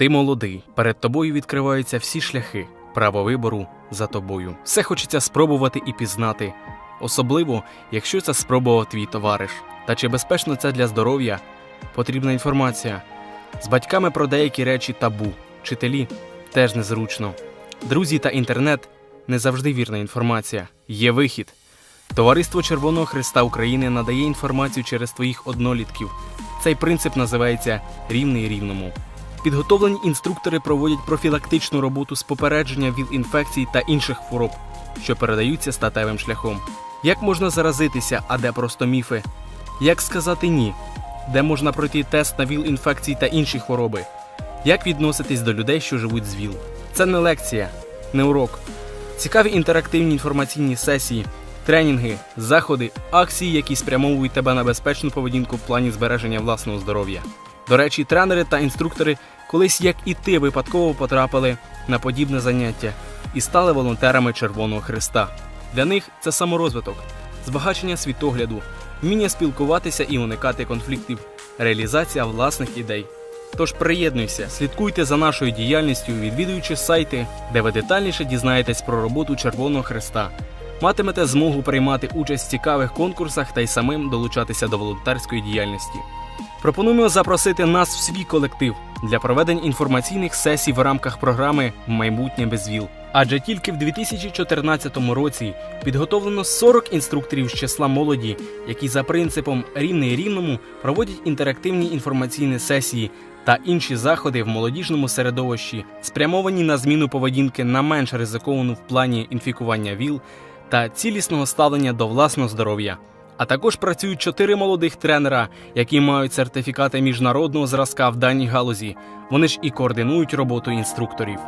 Ти молодий, перед тобою відкриваються всі шляхи, право вибору за тобою. Все хочеться спробувати і пізнати, особливо, якщо це спробував твій товариш. Та чи безпечно це для здоров'я? Потрібна інформація. З батьками про деякі речі табу, вчителі теж незручно. Друзі та інтернет не завжди вірна інформація. Є вихід. Товариство Червоного Христа України надає інформацію через твоїх однолітків. Цей принцип називається рівний рівному. Підготовлені інструктори проводять профілактичну роботу з попередження від інфекцій та інших хвороб, що передаються статевим шляхом. Як можна заразитися, а де просто міфи? Як сказати ні? Де можна пройти тест на ВІЛ інфекцій та інші хвороби? Як відноситись до людей, що живуть з ВІЛ? Це не лекція, не урок. Цікаві інтерактивні інформаційні сесії, тренінги, заходи, акції, які спрямовують тебе на безпечну поведінку в плані збереження власного здоров'я. До речі, тренери та інструктори колись, як і ти, випадково потрапили на подібне заняття і стали волонтерами Червоного Христа. Для них це саморозвиток, збагачення світогляду, вміння спілкуватися і уникати конфліктів, реалізація власних ідей. Тож приєднуйся, слідкуйте за нашою діяльністю, відвідуючи сайти, де ви детальніше дізнаєтесь про роботу Червоного Христа. Матимете змогу приймати участь в цікавих конкурсах та й самим долучатися до волонтерської діяльності. Пропонуємо запросити нас в свій колектив для проведення інформаційних сесій в рамках програми Майбутнє без ВІЛ. Адже тільки в 2014 році підготовлено 40 інструкторів з числа молоді, які за принципом рівний рівному проводять інтерактивні інформаційні сесії та інші заходи в молодіжному середовищі, спрямовані на зміну поведінки на менш ризиковану в плані інфікування ВІЛ та цілісного ставлення до власного здоров'я. А також працюють чотири молодих тренера, які мають сертифікати міжнародного зразка в даній галузі. Вони ж і координують роботу інструкторів.